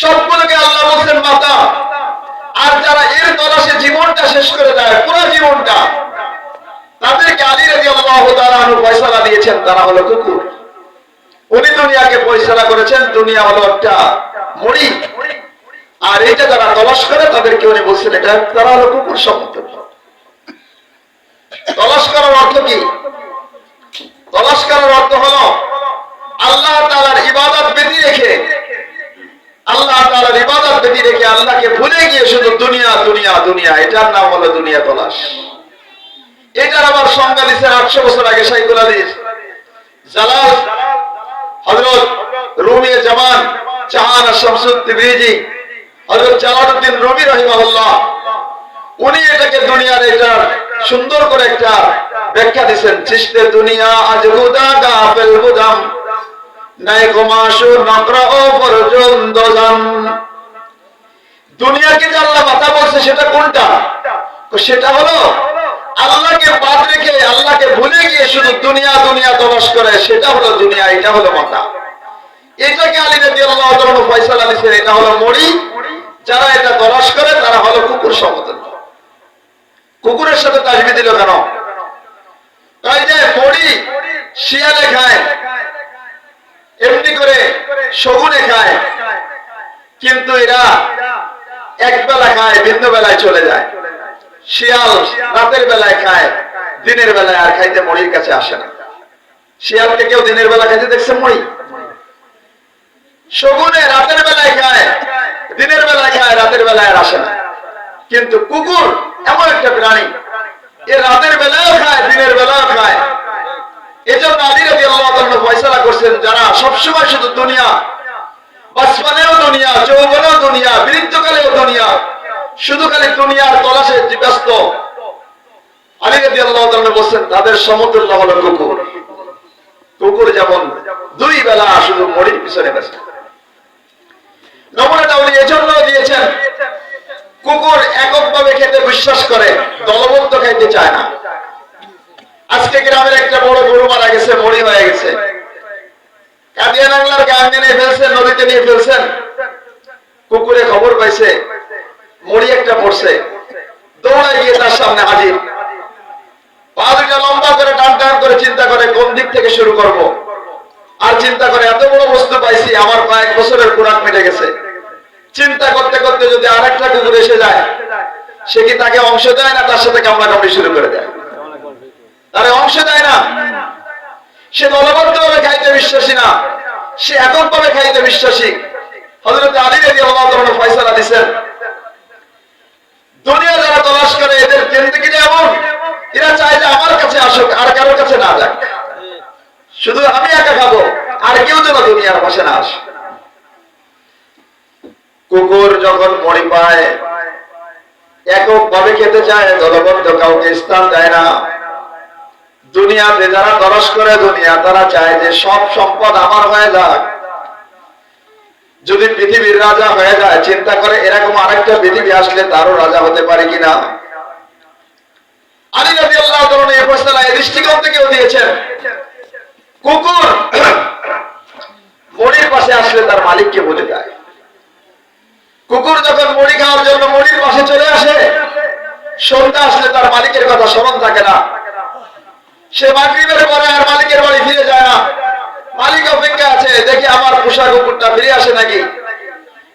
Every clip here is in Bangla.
সবগুলোকে আল্লাহ বলছেন, মাতা, আর যারা এর তলাশে জীবনটা শেষ করে দেয়, পুরো জীবনটা, তাদেরকে আলী রাজি আল্লাহ ফয়সালা দিয়েছেন, তারা হলো কুকুর। উনি দুনিয়াকে পরিচালনা করেছেন, দুনিয়া হলো একটা মরি আর এটা যারা তলাশ করে, তাদেরকে উনি বলছেন, এটা তারা হলো কুকুর সমতুল্য তলাশ করার অর্থ কি? তলাশ করার অর্থ হলো, আল্লাহ তাআলার ইবাদত বেঁধে রেখে বেদি রেখে আল্লাহকে ভুলে গিয়ে শুধু দুনিয়া দুনিয়া দুনিয়া, এটার নাম হলো দুনিয়া তলাশ। এটার আবার সংজ্ঞা দিচ্ছেন আটশো বছর আগে সাইকুল আদিস জালাল হজরত রুমি জামান চাহান হজরত রবি রহিমাহুল্লাহ, উনি এটাকে দুনিয়ার এটা সুন্দর করে একটা ব্যাখ্যা দিচ্ছেন চিস্তে দুনিয়া আজ হুদা গাফেল বুদাম নাই কমাসু নকরা ও পর্যন্ত দুনিয়াকে যে আল্লাহ মাথা বলছে, সেটা কোনটা? সেটা হলো, আল্লাহকে বাদ রেখে, আল্লাহকে ভুলে গিয়ে শুধু দুনিয়া দুনিয়া তলস করে, সেটা হলো দুনিয়া, এটা হলো মাথা এটাকে আলী নদী আল্লাহ ফয়সালা দিচ্ছেন এটা হলো মরি। যারা এটা তলাশ করে, তারা হলো কুকুর সমতুল্য। কুকুরের সাথে তাজবি দিল কেন? তাই যে মরি শিয়ালে খায়, এমনি করে শগুনে খায়, কিন্তু এরা এক বেলা খায় ভিন্ন বেলায় চলে যায়। শিয়াল রাতের বেলায় খায়, দিনের বেলায় আর খাইতে মরির কাছে আসে না। শিয়ালকে কেউ দিনের বেলা খাইতে দেখছে মরি শগুনে রাতের বেলায় খায়, দিনের বেলায় খায়, রাতের বেলায় আর আসে না। কিন্তু কুকুর এমন একটা প্রাণী, এ রাতের বেলায় খায়, দিনের বেলাও খায়। এজন্য আলী রাজি আল্লাহ ফয়সলা করছেন, যারা সবসময় শুধু দুনিয়া বাসমানেও দুনিয়া, যৌবনেও দুনিয়া বৃদ্ধকালেও দুনিয়া। শুধু খালি দুনিয়ার তলাশে ব্যস্ত। আলী রাজি আল্লাহ বলছেন, তাদের সমতুল্য হলো কুকুর। কুকুর যেমন দুই বেলা শুধু মরির পিছনে ব্যস্ত। নমুনাটা উনি এজন্য দিয়েছেন, কুকুর এককভাবে খেতে বিশ্বাস করে দলবদ্ধ খাইতে চায় না। আজকে গ্রামের একটা বড় গরু মারা গেছে, মরি হয়ে গেছে। কাদিয়া নাংলার গাঙ্গে নিয়ে ফেলছেন, নদীতে নিয়ে ফেলছেন। কুকুরে খবর পাইছে মরি একটা পড়ছে। দৌড়ায় গিয়ে তার সামনে হাজির। পা দুটা লম্বা করে টান টান করে চিন্তা করে, কোন দিক থেকে শুরু করব। আর চিন্তা করে, এত বড় বস্তু পাইছি, আমার কয়েক বছরের কোরআন মিটে গেছে। চিন্তা করতে করতে যদি আর একটা কুকুর এসে যায়, সে কি তাকে অংশ দেয় না, তার সাথে কামড়া কামড়ি শুরু করে দেয়? তারে অংশ দেয় না। সে দলবদ্ধ ভাবে খাইতে বিশ্বাসী না। সে একক ভাবে খাইতে বিশ্বাসী। হজরত আলী রেদি আল্লাহ ফয়সালা দিচ্ছেন দুনিয়া যারা তলাশ করে, এদের জিন্দগি এমন? এরা চায় যে আমার কাছে আসুক, আর কারোর কাছে না যাক। শুধু আমি একা খাব, আর কেউ যেন দুনিয়ার পাশে না আসে। কুকুর যখন মরি পায় একক ভাবে খেতে চায় দলবদ্ধ কাউকে স্থান দেয় না। দুনিয়াতে যারা তরস করে দুনিয়া, তারা চায় যে সব সম্পদ আমার হয়ে যাক। যদি পৃথিবীর রাজা হয়ে যায়, চিন্তা করে এরকম আরেকটা পৃথিবী আসলে তারও রাজা হতে পারে কিনা? আলী আল্লাহ এই ফসলা এই দৃষ্টিকোণ থেকেও দিয়েছেন। কুকুর মরির পাশে আসলে তার মালিককে বলে দেয়। কুকুর যখন মুড়ি খাওয়ার জন্য মুড়ির পাশে চলে আসে, সন্ধ্যা আসলে তার মালিকের কথা স্মরণ থাকে না। সে মাগরিবের পরে আর মালিকের বাড়ি ফিরে যায় না। মালিক অপেক্ষা আছে, দেখি আমার পোষা কুকুরটা ফিরে আসে নাকি?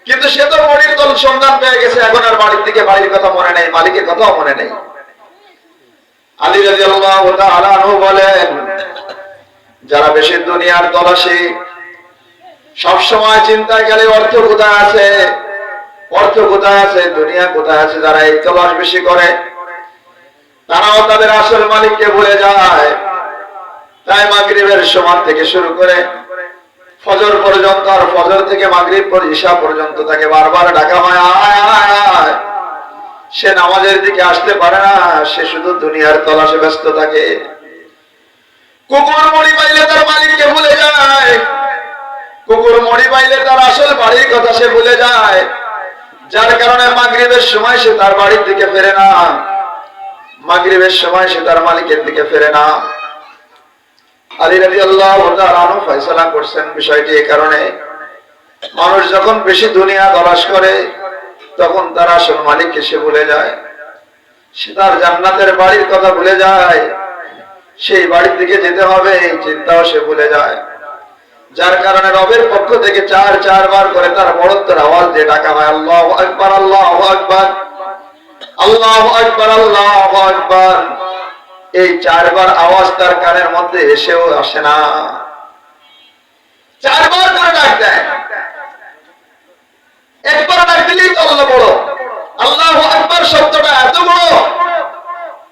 কিন্তু সে তো মরির দল সন্ধান পেয়ে গেছে, এখন আর বাড়ির দিকে বাড়ির কথা মনে নেই, মালিকের কথাও মনে নেই। আলী রাজি আল্লাহ বলেন, যারা বেশি দুনিয়ার তলাশি সবসময় চিন্তায় গেলে অর্থ কোথায় আছে? অর্থ কোথায় আছে? দুনিয়া কোথায় আছে? যারা এই তলাশ বেশি করে তারাও তাদের আসল মালিককে ভুলে যায়। তাই মাগরিবের সময় থেকে শুরু করে ফজর পর্যন্ত আর ফজর থেকে মাগরিব পর ঈশা পর্যন্ত তাকে বারবার ডাকা হয় আয়। সে নামাজের দিকে আসতে পারে না, সে শুধু দুনিয়ার তলাশে ব্যস্ত থাকে। কুকুর মরি পাইলে তার মালিককে ভুলে যায়। কুকুর মরি পাইলে তার আসল বাড়ির কথা সে ভুলে যায়। যার কারণে মাগরিবের সময় সে তার বাড়ির দিকে ফেরে না। মাগরিবের সময় সে তার মালিকের দিকে ফেরে না। আলী রাজি আল্লাহ ফয়সলা করছেন বিষয়টি এ কারণে। মানুষ যখন বেশি দুনিয়া তলাশ করে, তখন তারা আসল মালিককে সে ভুলে যায়। সে তার জান্নাতের বাড়ির কথা ভুলে যায়। সেই বাড়ির দিকে যেতে হবে, এই চিন্তাও সে ভুলে যায়। যার কারণে রবের পক্ষ থেকে চার, চারবার করে তার বড়ত্বের আওয়াজ দিয়ে ডাকা হয়, আল্লাহ আকবার আল্লাহ আকবার। আল্লাহ আকবার আল্লাহ আকবার। এই চারবার আওয়াজ তার কানের মধ্যে এসেও আসে না। চারবার করে ডাক দেয়। একবার ডাক দিলেই তো বড়। আল্লাহ শব্দটা এত বড়।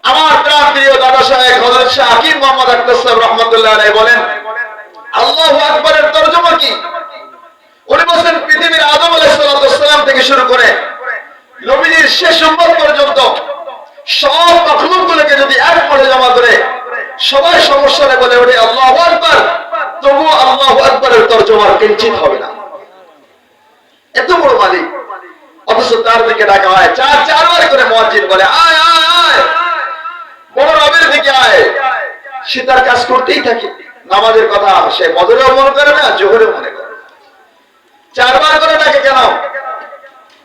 আমার প্রাণ প্রিয় দাদা সাহেব হজরত শাহ মোহাম্মদ আক্তার সাহেব রহমতুল্লাহ বলেন, আল্লাহ আকবরের তর্জমা কি? উনি বলছেন, পৃথিবীর আদম আলাইসালাম থেকে শুরু করে নবীজির শেষ উম্মত পর্যন্ত সব মখলুক গুলোকে যদি এক পরে জমা করে, সবাই সমস্যারে বলে ওঠে, আল্লাহ আকবর। তবু আল্লাহ আকবরের তর্জমার কিঞ্চিত হবে না। এত বড় মালিক। অথচ তার দিকে ডাকা হয়, চার, চারবার করে মসজিদ বলে, আয় আয় আয়, বড় রবের দিকে আয়। সে তার কাজ করতেই থাকে। নামাজের কথা সে মধুরেও মনে করে না, জোহরেও মনে করে। চারবার করে ডাকে কেন?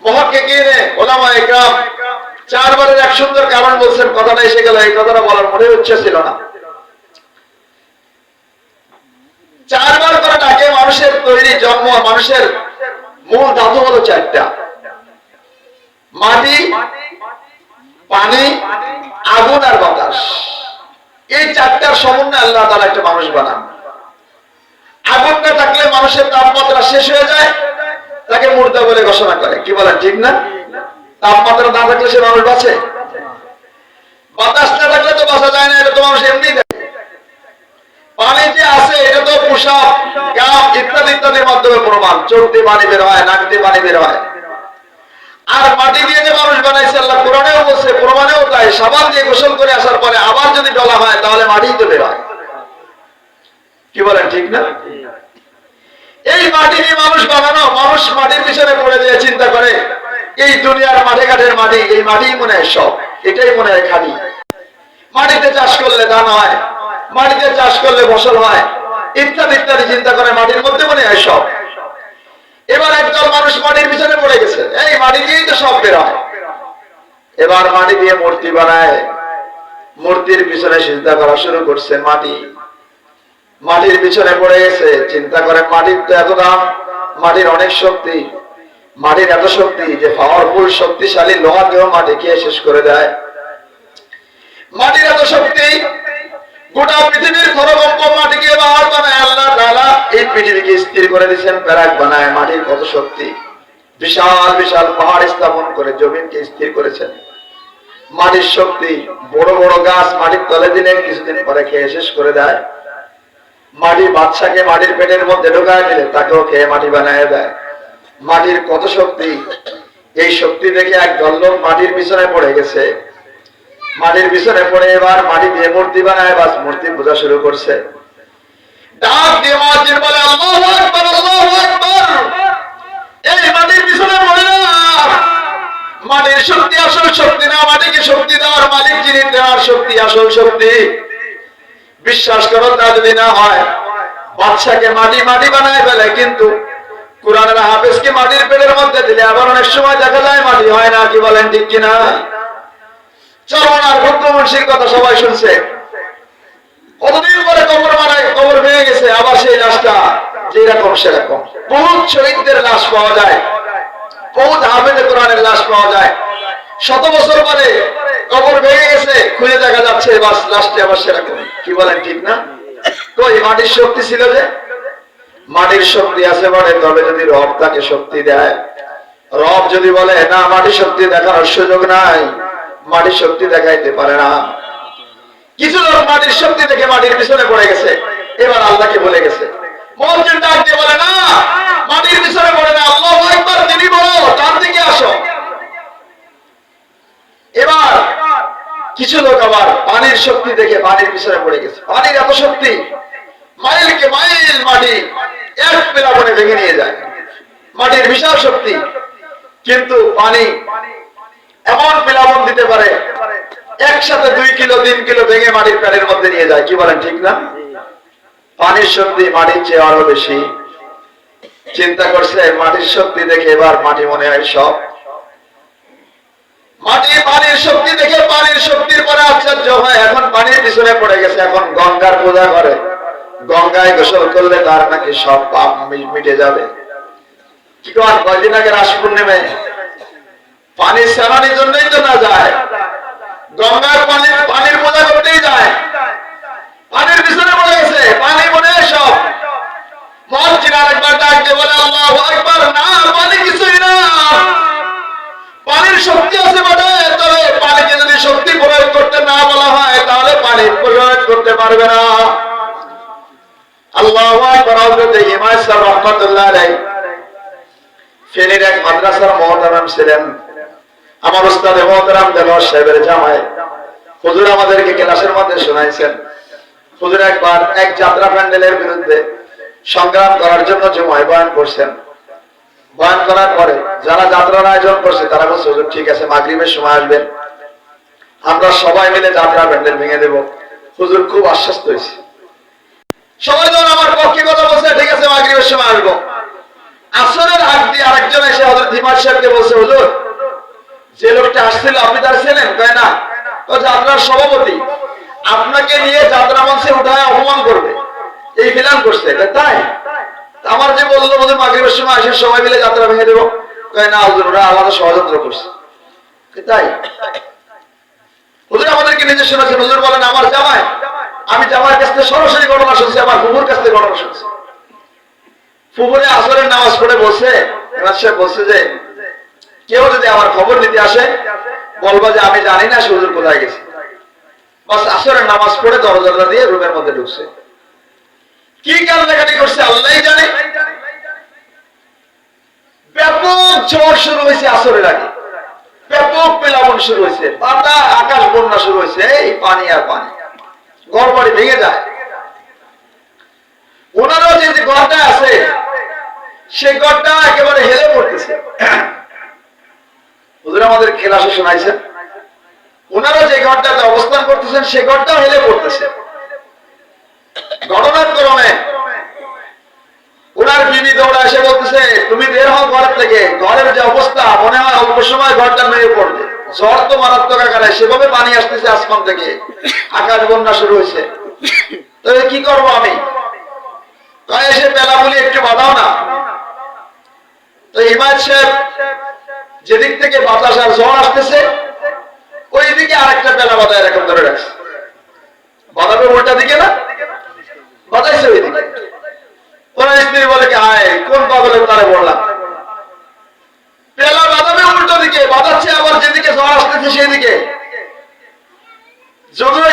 মনে মানুষের তৈরি জন্ম, মানুষের মূল ধাতু হলো চারটা। মাটি, পানি, আগুন আর বাতাস। এই চারটার সমন্বয়ে আল্লাহ তালা একটা মানুষ বানান। আগুনটা থাকলে মানুষের তাপমাত্রা শেষ হয়ে যায় তাকে মুর্দা বলে ঘোষণা করে। কি বলেন, ঠিক না? তাপমাত্রা না থাকলে সে মানুষ বাঁচে? বাতাস না থাকলে তো বাঁচা যায় না, এটা তো মানুষ এমনি পানি যে আছে, এটা তো পোশাক গাম ইত্যাদি ইত্যাদির মাধ্যমে প্রমাণ। চোখ দিয়ে পানি বের হয়, নাক দিয়ে পানি বের হয়। আর মাটি দিয়ে যে মানুষ বানাইছে, আল্লাহ কোরআনেও বলছে, প্রমাণেও তাই। সাবান দিয়ে গোসল করে আসার পরে আবার যদি ডলা হয়, তাহলে মাটি তো বের হয়। কি বলেন, ঠিক না? এই মাটি দিয়ে মানুষ বানানো, মানুষ মাটির পিছনে পড়ে দিয়ে চিন্তা করে। এই দুনিয়ার মাঠে ঘাটের মাটি, এই মাটি মনে হয় সব, এটাই মনে হয় খালি। মাটিতে চাষ করলে ধান হয়, মাটিতে চাষ করলে ফসল হয়, ইত্যাদি ইত্যাদি চিন্তা করে মাটির মধ্যে মনে হয় সব। এবার একদল মানুষ মাটির পিছনে পড়ে গেছে, এই মাটি দিয়েই তো সব বের হয়। এবার মাটি দিয়ে মূর্তি বানায়, মূর্তির পিছনে চিন্তা করা শুরু করছে মাটি। মাটির পিছনে পড়ে গেছে। চিন্তা করে, মাটির তো এত দাম, মাটির অনেক শক্তি। মাটির এত শক্তি যে পাওয়ারফুল শক্তিশালী লোহা দেহ মাটি খেয়ে শেষ করে দেয়? মাটির এত শক্তি, গোটা পৃথিবীর খরগম্প মাটিকে বাহার বানায়। আল্লাহ তাআলা এই পৃথিবীকে স্থির করে দিয়েছেন, প্যারাক বানায় মাটির কত শক্তি। বিশাল বিশাল পাহাড় স্থাপন করে জমিনকে স্থির করেছেন। মাটির শক্তি, বড় বড় গাছ মাটির তলে দিলে কিছুদিন পরে খেয়ে শেষ করে দেয়। মাটির বাচ্চাকে মাটির পেটের মধ্যে ঢোকায় দিলে তাকেও খেয়ে মাটি বানায় দেয়। মাটির কত শক্তি? এই শক্তি দেখে এক লোক মাটির পিছনে পড়ে গেছে। মাটির পিছনে পড়ে এবার মাটি দিয়ে মূর্তি বানায়, বাস মূর্তি পূজা শুরু করছে। মাটির শক্তি আসল শক্তি না, মাটিকে শক্তি দেওয়ার মালিক যিনি দেওয়ার শক্তি আসল শক্তি। বিশ্বাস করো, তা যদি না হয় বাচ্চাকে মাটি মাটি বানায় ফেলে, কিন্তু কোরআনের হাফেজকে মাটির পেটের মধ্যে দিলে আবার অনেক সময় দেখা যায় মাটি হয় না, কি বলেন ঠিক কিনা? যায়, বহুত হাফেজে কোরআনের লাশ পাওয়া যায়। শত বছর পরে কবর ভেঙে গেছে খুঁজে দেখা যাচ্ছে বাস লাশটি আবার সেরকম। কি বলেন, ঠিক না? কই, মাটির শক্তি ছিল যে? মাটির শক্তি আছে বলে তবে যদি রব তাকে শক্তি দেয়। রব যদি বলে, না, মাটির শক্তি দেখানোর সুযোগ নাই। মাটির শক্তি দেখাইতে পারে না। কিছু লোক মাটির শক্তি দেখে মাটির পিছনে পড়ে গেছে। এবার আল্লাহকে বলে গেছে। মসজিদ ডাক দিয়ে বলে, না, মাটির পিছনে পড়ে না। আল্লাহ একবার তিনি বলো তার দিকে আসো এবার কিছু লোক আবার পানির শক্তি দেখে পানির পিছনে পড়ে গেছে। পানির এত শক্তি, মাইলকে মাইল মাটি এক পেলাবনে ভেঙে নিয়ে যায়। মাটির বিশাল শক্তি, কিন্তু পানি এমন পেলাবন দিতে পারে, একসাথে দুই কিলো, তিন কিলো ভেঙে মাটির প্যানের মধ্যে নিয়ে যায়। কি বলেন, ঠিক না? পানির শক্তি মাটির চেয়ে আরও বেশি। চিন্তা করছে, মাটির শক্তি দেখে এবার মাটি মনে হয় সব। মাটি পানির শক্তি পানির শক্তির পরে আশ্চর্য হয়। এখন পানির পিছনে পড়ে গেছে, এখন গঙ্গার পূজা করে। গঙ্গায় গোসল করলে তার নাকি সব পাপ মিটে যাবে। কয়দিন আগে রাস পূর্ণিমে পানির সেনানির জন্যই তো না যায়। গঙ্গার পানির পানির পূজা করতেই যায়। পানির পিছনে পড়ে গেছে, পানি মনে সব। মন চিনার একবার ডাক দিয়ে বলে, আল্লাহ একবার না, পানি কিছুই না। পানির শক্তি আছে বটে, তবে পানিকে যদি শক্তি প্রয়োগ করতে না বলা হয়, তাহলে পানি প্রয়োগ করতে পারবে না। আল্লাহ রহমাতুল্লাহ ফেনীর এক মাদ্রাসার মহতারাম ছিলেন। আমার উস্তাদ মহতারাম দেলোয়ার সাহেবের জামাই। হুজুর আমাদেরকে ক্লাসের মধ্যে শোনাইছেন। হুজুর একবার এক যাত্রা প্যান্ডেলের বিরুদ্ধে সংগ্রাম করার জন্য জমায় বয়ান করছেন। বয়ান করার পরে যারা যাত্রার আয়োজন করছে, তারা বলছে, হুজুর, ঠিক আছে, মাগরিবের সময় আসবেন। আমরা সবাই মিলে যাত্রা প্যান্ডেল ভেঙে দেব। হুজুর খুব আশ্বস্ত হয়েছে। সবাই যখন আমার পক্ষে কথা বলছে, ঠিক আছে, মাগরিবের সময় আসব। আসরের আগ দিয়ে আরেকজন এসে হজরত হিমাদ সাহেবকে বলছে, হুজুর, যে লোকটা আসছিল, আপনি তার ছিলেন কয়, না। ও যাত্রার সভাপতি, আপনাকে নিয়ে যাত্রা মঞ্চে উঠায় অপমান করবে, এই প্ল্যান করছে। তাই? আমার যে বলল বোধহয় মাগরিবের সময় আসে, সবাই মিলে যাত্রা ভেঙে দেবো। না হুজুর, ওরা আলাদা ষড়যন্ত্র করছে। তাই? হুজুর, আমাদেরকে নিজে শোনাচ্ছেন হুজুর বলেন, আমার জামাই, আমি জামাইয়ের কাছ থেকে সরাসরি ঘটনা শুনছি, আমার বুবুর কাছ থেকে ঘটনা শুনছি। ফুবুরে আসরের নামাজ পড়ে বসে এবার সে যে, কেউ যদি আমার খবর নিতে আসে, বলব যে আমি জানি না সুজুর কোথায় গেছে। বাস আসরের নামাজ পড়ে দরজাটা দিয়ে রুমের মধ্যে ঢুকছে। কি কান্নাকাটি করছে আল্লাহ জানে। ব্যাপক ঝড় শুরু হয়েছে আসরের আগে। ব্যাপক পেলাবন শুরু হয়েছে। পাতা, আকাশ, বন্যা শুরু হয়েছে। এই পানি আর পানি। ঘর বাড়ি ভেঙে যায়। ওনারও যে ঘরটা আছে সে ঘরটা একেবারে হেলে পড়তেছে। হুজুর আমাদের ক্লাসে শোনাইছেন। ওনারা যে ঘরটাতে অবস্থান করতেছেন, সে ঘরটাও হেলে পড়তেছে। ঘটনাক্রমে সেভাবে পানি আসতেছে আসমান থেকে। আকাশ বন্যা শুরু হয়েছে। তবে কি করব আমি? এসে বেলা বলি, একটু না। তো সাহেব যেদিক থেকে বাতাস আর ঝড় আসতেছে ওই দিকে আরেকটা বেলা বাধা এরকম ধরে রাখছে। বাধাবে উল্টা দিকে না? বাধাইছে ওই দিকে স্ত্রী বলে কি হায় কোন পাগলে তারে বললাম? পেলা উল্টো দিকে আবার যেদিকে আসতেছে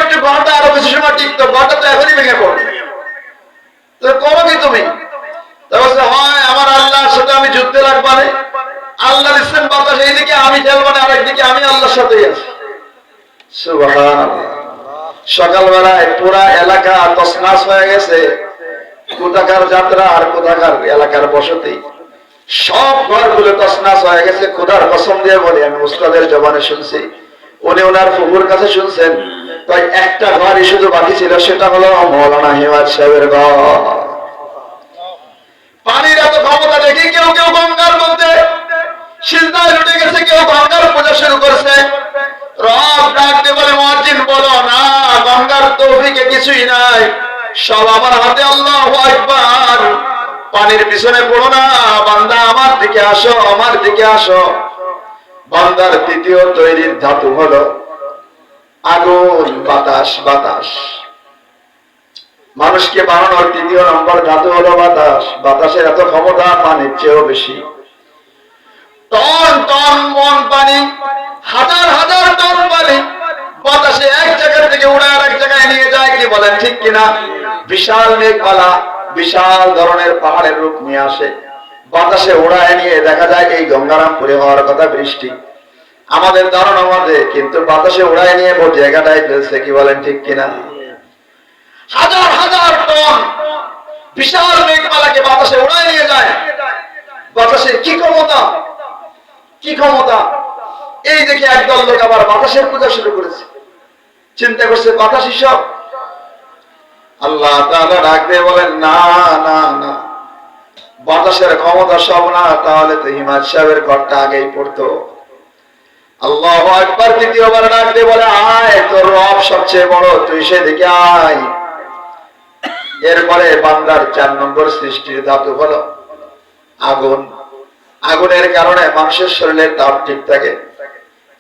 একটু আরও বেশি সময় টিকতো তো এখনই ভেঙে কি তুমি? হয়, আমার সাথে আমি যুদ্ধে আল্লাহর ইসলাম বাতাস আমি আরেকদিকে আমি আল্লাহর সাথেই সকালবেলায় পুরা এলাকা তসনাস হয়ে গেছে। কোথাকার যাত্রা আর কোথাকার এলাকার বসতি? সব ঘরগুলো তসনাস হয়ে গেছে। খোদার কসম দিয়ে বলে, আমি উস্তাদের জবানে শুনছি। উনি ওনার ফুপুর কাছে শুনছেন, তাই একটা ঘরই শুধু বাকি ছিল, সেটা হলো মৌলানা হেমাদ সাহেবের ঘর। পানির এত ক্ষমতা দেখে কেউ কেউ গঙ্গার মধ্যে সিজদায় লুটে গেছে, কেউ গঙ্গার পূজা শুরু করছে। রব ডাকতে বলে মর্জিন বলো না, গঙ্গার তৌফিকে কিছুই নাই। সব আমার হাতে, আল্লাহ একবার পানির পিছনে পড়ো না, বান্দা আমার দিকে আসো, আমার দিকে আসো। বান্দার তৃতীয় তৈরির ধাতু হলো আগুন, বাতাস বাতাস। মানুষকে বানানোর তৃতীয় নম্বর ধাতু হলো বাতাস। বাতাসের এত ক্ষমতা পানির চেয়েও বেশি। টন টন, মন পানি, হাজার হাজার টন পানি। বাতাসে এক জায়গা থেকে উড়ে আর এক জায়গায় নিয়ে যায়, কি বলেন, ঠিক কিনা? বিশাল মেঘমালা, বিশাল ধরনের পাহাড়ের রূপ নিয়ে আসে। বাতাসে উড়ায় নিয়ে দেখা যায় এই গঙ্গারামপুরে হওয়ার কথা বৃষ্টি। আমাদের ধারণা মধ্যে কিন্তু বাতাসে উড়ায় নিয়ে বহু জায়গাটায় ফেলছে কি বলেন, ঠিক কিনা? হাজার হাজার টন বিশাল মেঘমালাকে বাতাসে উড়ায় নিয়ে যায়। বাতাসের কি ক্ষমতা? কি ক্ষমতা? এই দেখে একদল লোক আবার বাতাসের পূজা শুরু করেছে। চিন্তা করছে বাতাস সব আল্লাহ তাআলা ডাক দিয়ে বলেন, না না না। বাতাসের ক্ষমতা সব না, তাহলে তো হিমাদ সাহেবের ঘরটা আগেই পড়তো। আল্লাহ একবার দ্বিতীয়বার ডাক দিয়ে বলে, আয়, তোর রব সবচেয়ে বড়, তুই সেদিকে আয়। এরপরে বান্দার চার নম্বর সৃষ্টির ধাতু হলো আগুন। আগুনের কারণে মানুষের শরীরের তাপ ঠিক থাকে।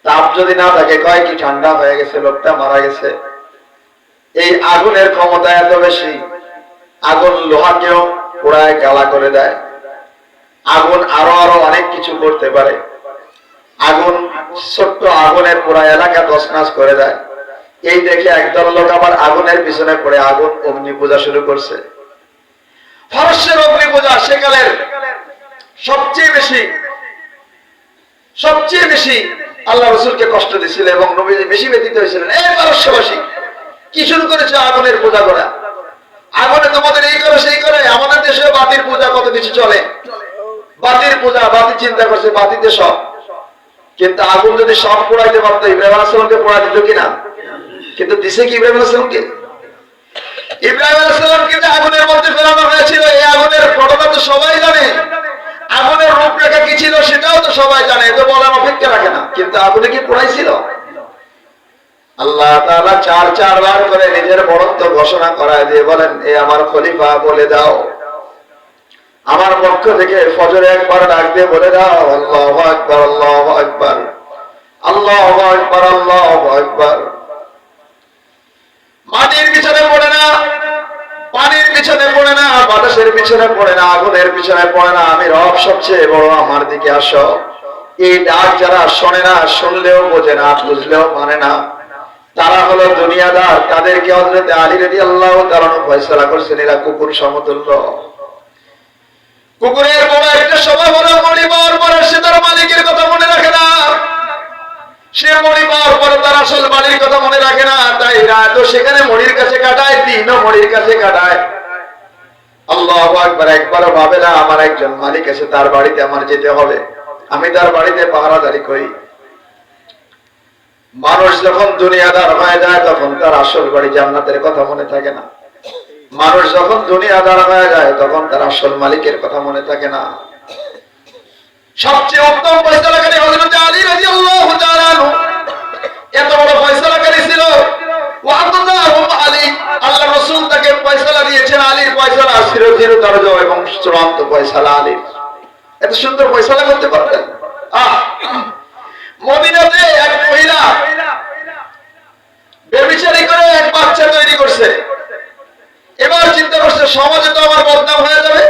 তাপ যদি না থাকে, কয় কি ঠান্ডা হয়ে গেছে, লোকটা মারা গেছে। এই আগুনের ক্ষমতা এত বেশি, আগুন লোহাকেও পোড়ায় গালা করে দেয়। আগুন আরও আরও অনেক কিছু করতে পারে। আগুন, ছোট্ট আগুনের পুরা এলাকা তসনাস করে দেয়। এই দেখে একদল লোক আবার আগুনের পিছনে পড়ে, আগুন অগ্নি পূজা শুরু করছে। ফরসের অগ্নি পূজা সেকালের সবচেয়ে বেশি সবচেয়ে বেশি আল্লাহ রসুলকে কষ্ট দিছিল এবং নবীজি বেশি ব্যতীত হয়েছিলেন। এই পারস্যবাসী কি শুরু করেছে আগুনের পূজা করা? আগুনে তোমাদের এই করে, সেই করে, আমাদের দেশে বাতির পূজা কত কিছু চলে? বাতির পূজা, বাতি চিন্তা করছে, বাতিতে সব। কিন্তু আগুন যদি সব পোড়াইতে পারতো, ইব্রাহিম আসলামকে পোড়া দিত কিনা? কিন্তু দিছে কি ইব্রাহিম আসলামকে ইব্রাহিম আসলামকে আগুনের মধ্যে ফেরানো হয়েছিল, এই আগুনের ঘটনা তো সবাই জানে। আগুনের রূপরেখা কি ছিল সেটাও তো সবাই জানে তো বলার অপেক্ষা রাখে না। কিন্তু আগুনে কি পোড়াইছিল আল্লাহ তাআলা চার চারবার করে নিজের বড়ত্ব ঘোষণা করায় দিয়ে বলেন, এ আমার খলিফা, বলে দাও। আমার পক্ষ থেকে ফজরে একবার ডাক দিয়ে বলে দাও, আল্লাহ আকবার, আল্লাহ আল্লাহ আল্লাহ মাটির পিছনে পড়ে না। পানির পিছনে পড়ে না, বাতাসের পিছনে পড়ে না, আগুনের পিছনে পড়ে না। আমি রব সবচেয়ে বড় আমার দিকে আসো। এই ডাক যারা শোনে না, শুনলেও বোঝে না, বুঝলেও মানে না। তারা হলো দুনিয়াদার। তাদেরকে হজরতে আলী রেডি আল্লাহ তারা ফয়সলা করছেন। এরা কুকুর সমতুল্য। কুকুরের বড় একটা সময় হলো মরি পাওয়ার পরে সে তার মালিকের কথা মনে রাখে না। সে মরি পাওয়ার পরে তার আসল মালির কথা মনে রাখে না। তাই রাতও সেখানে মরির কাছে কাটায়, দিনও মরির কাছে কাটায়। আল্লাহ একবার একবারও ভাবে না, আমার একজন মালিক আছে তার বাড়িতে আমার যেতে হবে। আমি তার বাড়িতে পাহারাদারি করি। মানুষ যখন দুনিয়াদার হয়ে যায়, তখন তার আসল বাড়ি জান্নাতের কথা মনে থাকে না। মানুষ যখন দুনিয়াদার হয়ে যায়, তখন তার আসল মালিকের কথা মনে থাকে না। সবচেয়ে উত্তম ফয়সালাকারী হযরত আলী রাদিয়াল্লাহু তাআলা এত বড় ফয়সালাকারী ছিল। ওয়াহদাহু আলী, আল্লাহ রাসূল তাকে ফয়সালা দিয়েছেন। আলীর ফয়সালা ছিল চির দরজ এবং চূড়ান্ত ফয়সালা আলীর। এত সুন্দর ফয়সালা করতে পারতেন। আহ! মদিনাতে এক মহিলা বেবিচারি করে এক বাচ্চা তৈরি করছে। এবার চিন্তা করছে, সমাজে তো আমার বদনাম হয়ে যাবে।